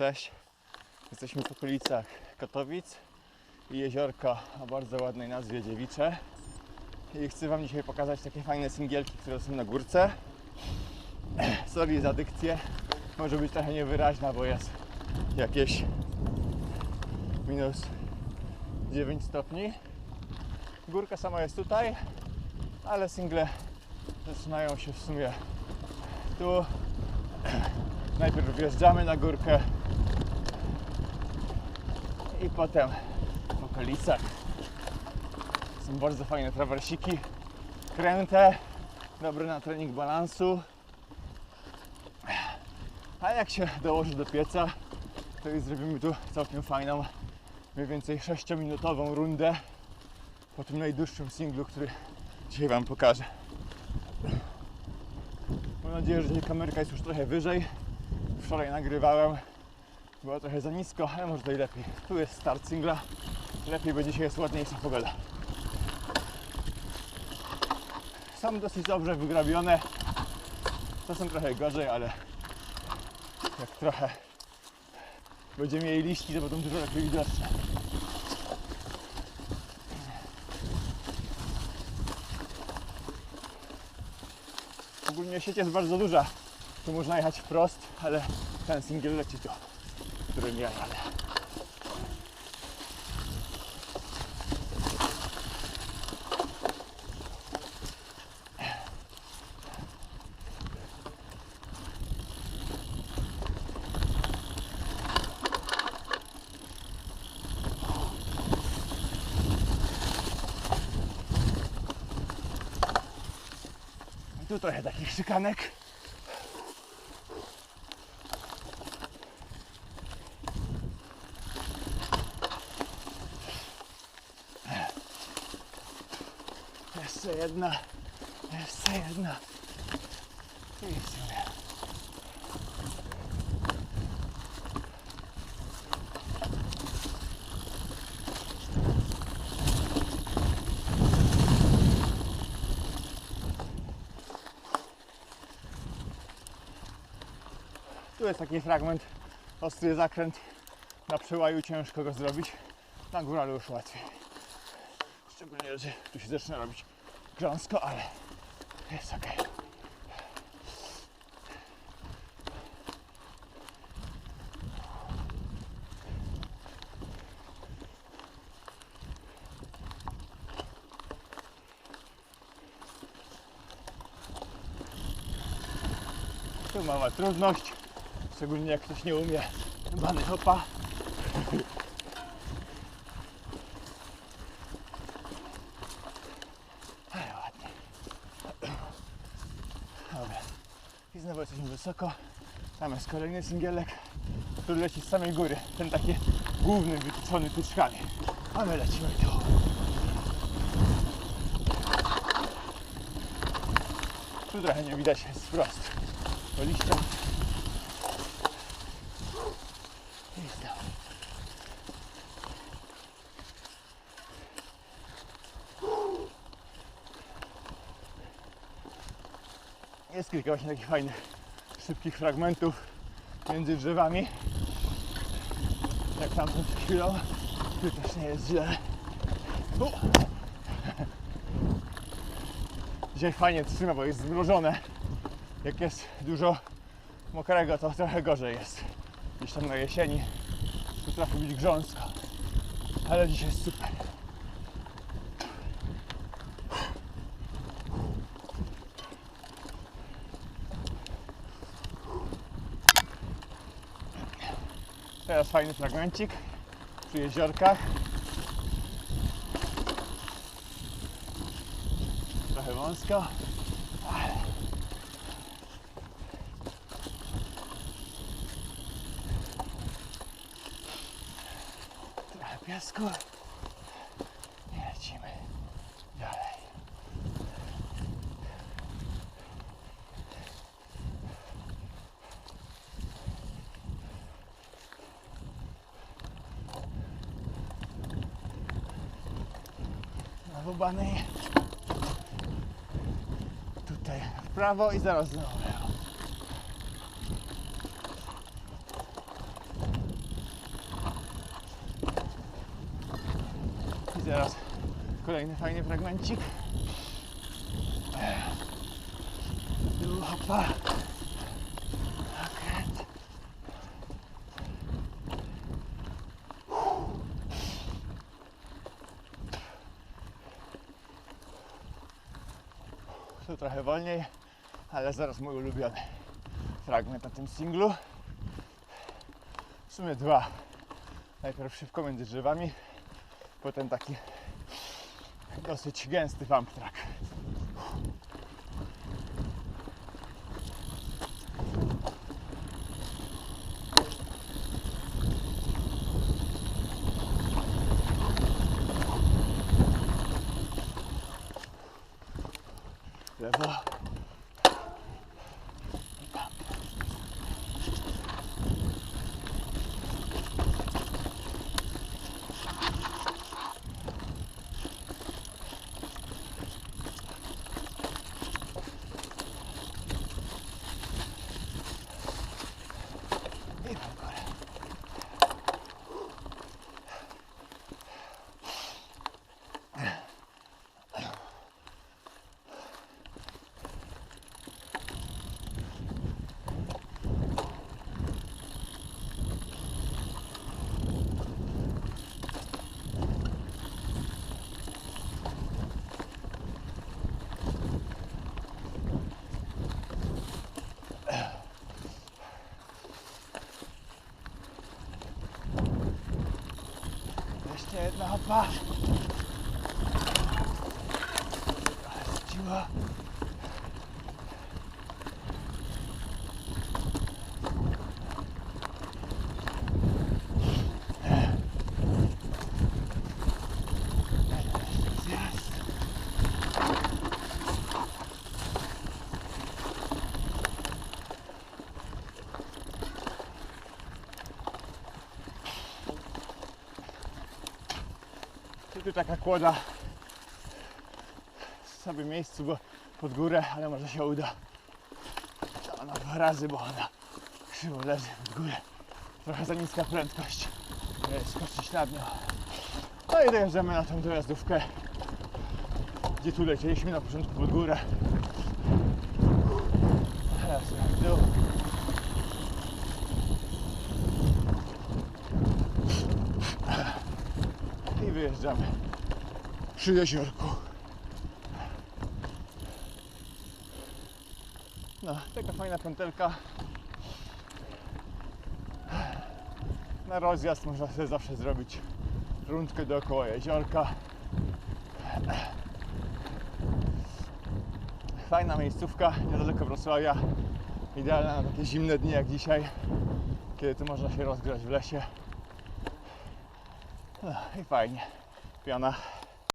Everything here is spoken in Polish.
cześć. Jesteśmy w okolicach Katowic i jeziorka o bardzo ładnej nazwie Dziewicze. I chcę Wam dzisiaj pokazać takie fajne singielki, które są na górce. Sorry za dykcję. Może być trochę niewyraźna, bo jest jakieś minus 9 stopni. Górka sama jest tutaj, ale single zaczynają się w sumie tu. Najpierw wjeżdżamy na górkę i potem w okolicach są bardzo fajne trawersiki, kręte, dobre na trening balansu. A jak się dołoży do pieca, to już zrobimy tu całkiem fajną, mniej więcej 6-minutową rundę po tym najdłuższym singlu, który dzisiaj Wam pokażę. Mam nadzieję, że kamerka jest już trochę wyżej. Wczoraj nagrywałem, było trochę za nisko, ale może i lepiej. Tu jest start singla, lepiej, bo dzisiaj jest ładniejsza pogoda. Są dosyć dobrze wygrabione. Czasem trochę gorzej, ale jak trochę będziemy mieli liści, to będą dużo lepiej widoczne. Ogólnie sieć jest bardzo duża. Tu można jechać wprost, ale ten singiel leci tu, którym ja. Tu trochę takich szykanek. Jeszcze jedna. Jeszcze jedna. Tu jest taki fragment, ostry zakręt. Na przełaju ciężko go zrobić. Na góralu już łatwiej. Szczególnie, że tu się zaczyna robić grząsko, ale jest ok. Tu mała trudność, szczególnie jak ktoś nie umie bany hopa. Ale ładnie. Dobra. I znowu jesteśmy wysoko. Tam jest kolejny singielek, który leci z samej góry. Ten taki główny, wytyczony tyczkami. A my lecimy dół. Tu trochę nie widać, jest wprost. Bo liście. Jest kilka właśnie takich fajnych, szybkich fragmentów między drzewami. Jak tam przed chwilą. Tu też nie jest źle. U. Dzisiaj fajnie trzyma, bo jest zmrożone. Jak jest dużo mokrego, to trochę gorzej jest. Gdzieś tam na jesieni potrafi być grząsko. Ale dzisiaj jest super. Teraz fajny fragmencik przy jeziorkach. Trochę wąsko. Trochę piasku. skrubanej. Tutaj w prawo i zaraz znowu. I zaraz kolejny fajny fragmencik. Hopa. Trochę wolniej, ale zaraz mój ulubiony fragment na tym singlu. W sumie dwa. Najpierw szybko między drzewami, potem taki dosyć gęsty bump track. Lewo. I w górę. Jeszcze jedna hopa. Ale I tu taka kłoda w sobie miejscu bo pod górę, ale może się uda. Ona dwa razy, bo ona krzywo leży pod górę. Trochę za niska prędkość. żeby Skoczyć nad nią. No i dojeżdżamy na tą dojazdówkę, gdzie tu lecieliśmy na początku pod górę. Teraz w dół. Wyjeżdżamy przy jeziorku. No, taka fajna pętelka. Na rozjazd można sobie zawsze zrobić rundkę dookoła jeziorka. Fajna miejscówka, niedaleko Wrocławia. Idealna na takie zimne dni jak dzisiaj, kiedy tu można się rozgrzać w lesie. I fajnie. Piana.